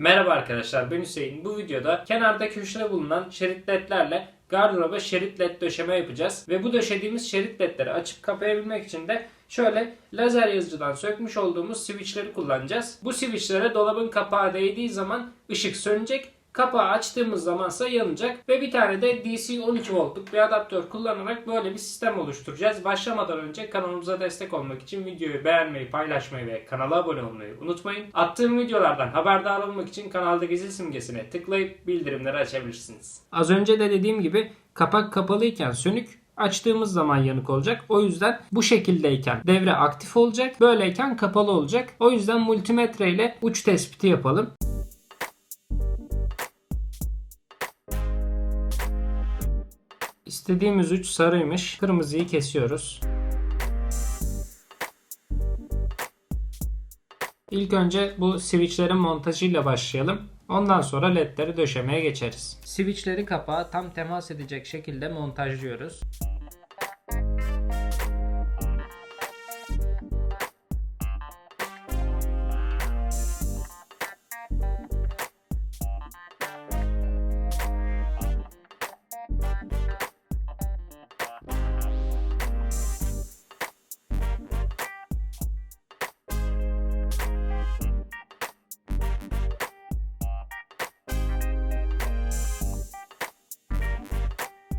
Merhaba arkadaşlar ben Hüseyin. Bu videoda kenarda köşede bulunan şerit ledlerle gardıroba şerit led döşeme yapacağız. Ve bu döşediğimiz şerit ledleri açıp kapayabilmek için de şöyle lazer yazıcıdan sökmüş olduğumuz switchleri kullanacağız. Bu switchlere dolabın kapağı değdiği zaman ışık sönecek Kapağı açtığımız zamansa yanacak ve bir tane de DC 12 voltluk bir adaptör kullanarak böyle bir sistem oluşturacağız. Başlamadan önce kanalımıza destek olmak için videoyu beğenmeyi, paylaşmayı ve kanala abone olmayı unutmayın. Attığım videolardan haberdar olmak için kanaldaki zil simgesine tıklayıp bildirimleri açabilirsiniz. Az önce de dediğim gibi kapak kapalıyken sönük, açtığımız zaman yanık olacak. O yüzden bu şekildeyken devre aktif olacak. Böyleyken kapalı olacak. O yüzden multimetre ile uç tespiti yapalım. İstediğimiz 3 sarıymış. Kırmızıyı kesiyoruz. İlk önce bu switchlerin montajıyla başlayalım. Ondan sonra ledleri döşemeye geçeriz. Switchleri kapağa tam temas edecek şekilde montajlıyoruz.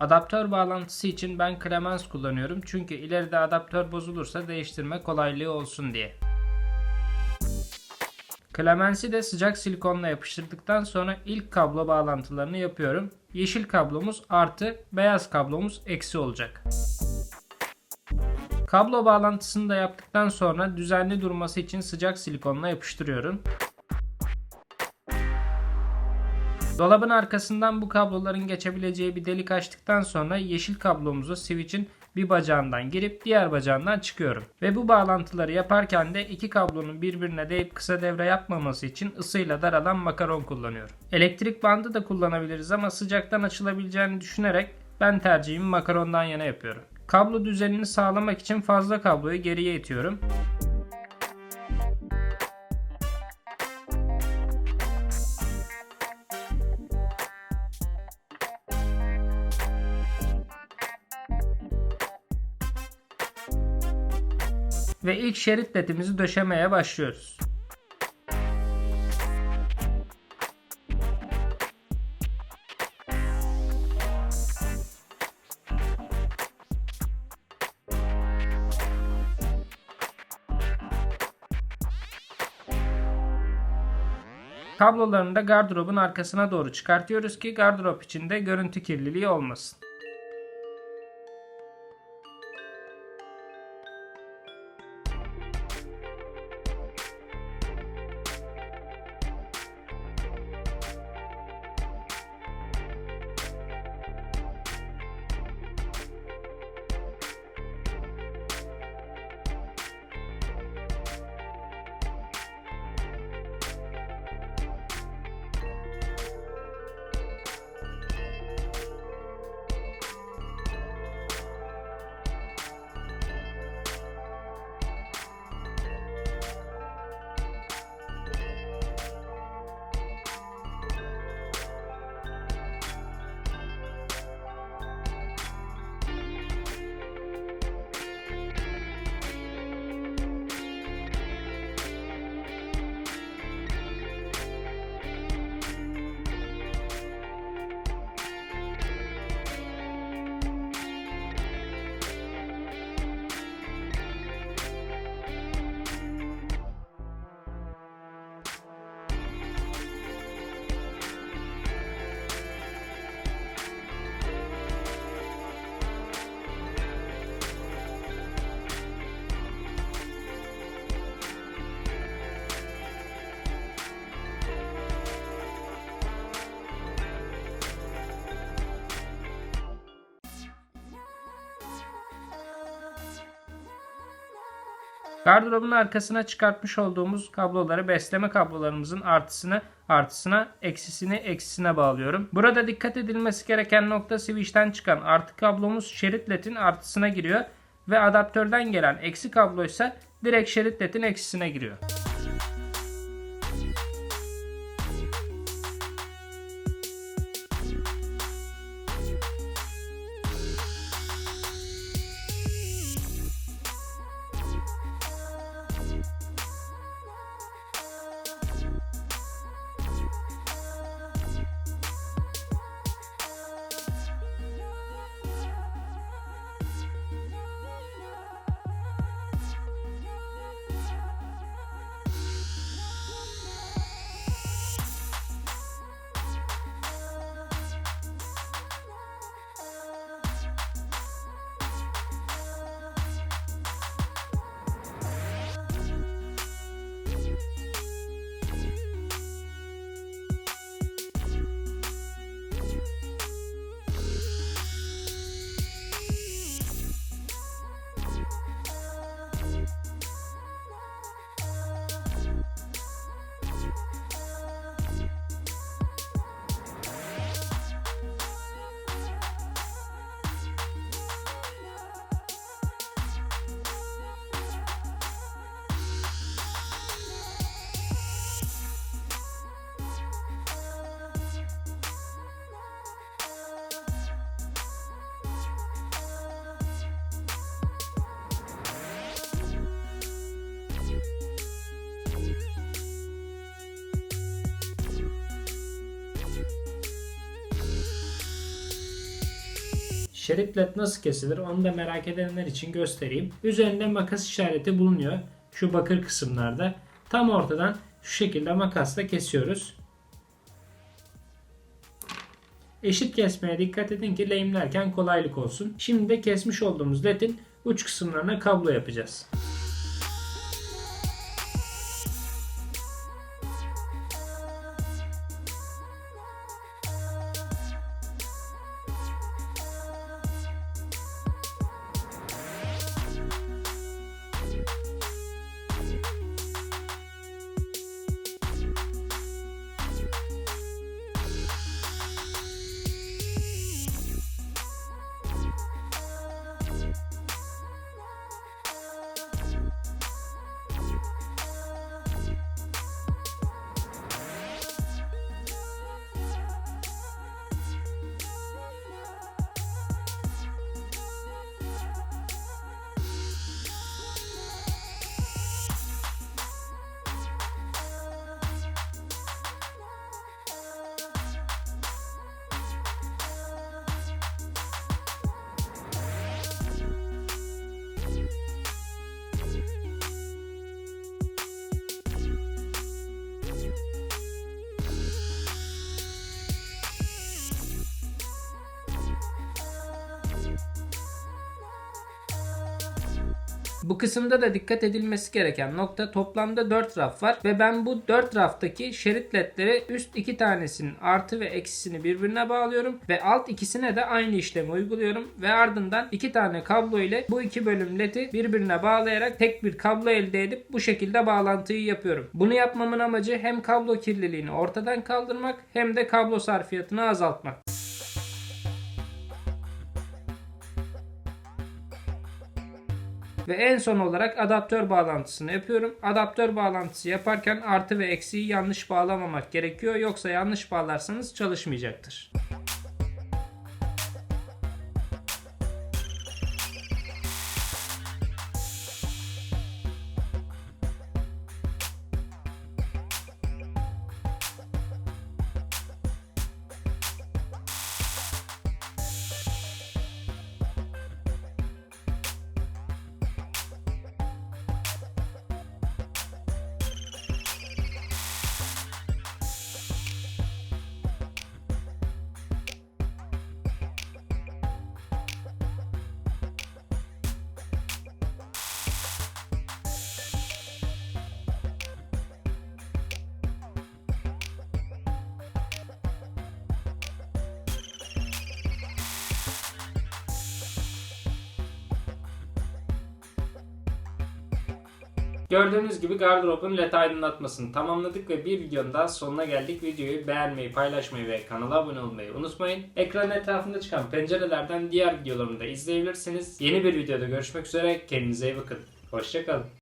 Adaptör bağlantısı için ben Kremens kullanıyorum çünkü ileride adaptör bozulursa değiştirme kolaylığı olsun diye. Klemensi de sıcak silikonla yapıştırdıktan sonra ilk kablo bağlantılarını yapıyorum. Yeşil kablomuz artı, beyaz kablomuz eksi olacak. Kablo bağlantısını da yaptıktan sonra düzenli durması için sıcak silikonla yapıştırıyorum. Dolabın arkasından bu kabloların geçebileceği bir delik açtıktan sonra yeşil kablomuzu switch'in bir bacağından girip diğer bacağından çıkıyorum. Ve bu bağlantıları yaparken de iki kablonun birbirine değip kısa devre yapmaması için ısıyla daralan makaron kullanıyorum. Elektrik bandı da kullanabiliriz ama sıcaktan açılabileceğini düşünerek ben tercihimi makarondan yana yapıyorum. Kablo düzenini sağlamak için fazla kabloyu geriye itiyorum. ve ilk şerit ledimizi döşemeye başlıyoruz. Kablolarını da gardırobun arkasına doğru çıkartıyoruz ki gardırop içinde görüntü kirliliği olmasın. Gardırobun arkasına çıkartmış olduğumuz kabloları besleme kablolarımızın artısını artısına eksisini eksisine bağlıyorum. Burada dikkat edilmesi gereken nokta switch'ten çıkan artı kablomuz şerit led'in artısına giriyor ve adaptörden gelen eksi kablo ise direkt şerit led'in eksisine giriyor. Şerit led nasıl kesilir onu da merak edenler için göstereyim. Üzerinde makas işareti bulunuyor. Şu bakır kısımlarda. Tam ortadan şu şekilde makasla kesiyoruz. Eşit kesmeye dikkat edin ki lehimlerken kolaylık olsun. Şimdi de kesmiş olduğumuz ledin uç kısımlarına kablo yapacağız. Bu kısımda da dikkat edilmesi gereken nokta toplamda 4 raf var ve ben bu 4 raftaki şerit ledleri üst 2 tanesinin artı ve eksisini birbirine bağlıyorum ve alt ikisine de aynı işlemi uyguluyorum ve ardından 2 tane kablo ile bu iki bölüm ledi birbirine bağlayarak tek bir kablo elde edip bu şekilde bağlantıyı yapıyorum. Bunu yapmamın amacı hem kablo kirliliğini ortadan kaldırmak hem de kablo sarfiyatını azaltmak. Ve en son olarak adaptör bağlantısını yapıyorum. Adaptör bağlantısı yaparken artı ve eksiği yanlış bağlamamak gerekiyor. Yoksa yanlış bağlarsanız çalışmayacaktır. Gördüğünüz gibi gardırobun led aydınlatmasını tamamladık ve bir videonun daha sonuna geldik. Videoyu beğenmeyi, paylaşmayı ve kanala abone olmayı unutmayın. Ekran etrafında çıkan pencerelerden diğer videolarımı da izleyebilirsiniz. Yeni bir videoda görüşmek üzere. Kendinize iyi bakın. Hoşçakalın.